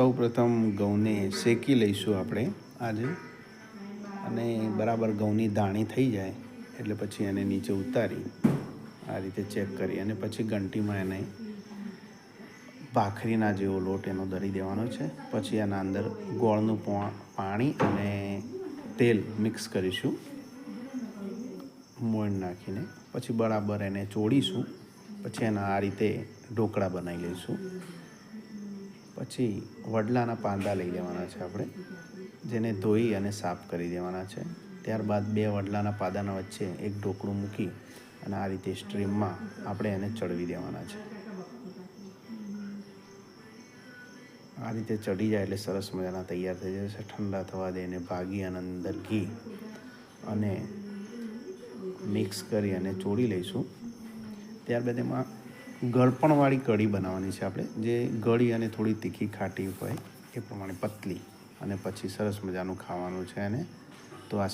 સૌ પ્રથમ ઘઉંને શેકી લઈશું આપણે આજે. અને બરાબર ઘઉંની દાણી થઈ જાય, એટલે પછી એને નીચે ઉતારી આ રીતે ચેક કરી અને પછી ઘંટીમાં એને ભાખરીના જેવો લોટ એનો દરી દેવાનો છે. પછી એના અંદર ગોળનું પાણી અને તેલ મિક્સ કરીશું. મોણ નાખીને પછી બરાબર એને ચોળીશું. પછી એના આ રીતે ઢોકળા બનાવી લઈશું. પછી વડલાના પાંદા લઈ લેવાના છે આપણે, જેને ધોઈ અને સાફ કરી દેવાના છે. ત્યારબાદ બે વડલાના પાંદાના વચ્ચે એક ઢોકળું મૂકી અને આ રીતે સ્ટ્રીમમાં આપણે એને ચડવી દેવાના છે. આ રીતે ચડી જાય એટલે સરસ મજાના તૈયાર થઈ જશે ઠંડા થવા દે એને ભાગી અને અંદર ઘી અને મિક્સ કરી અને ચોળી લઈશું. ત્યારબાદ એમાં ગળપણવાળી કઢી બનાવવાની છે આપણે. જે ગળી અને થોડી તીખી ખાટી હોય એ પ્રમાણે પતલી અને પછી સરસ મજાનું ખાવાનું છે એને. તો આ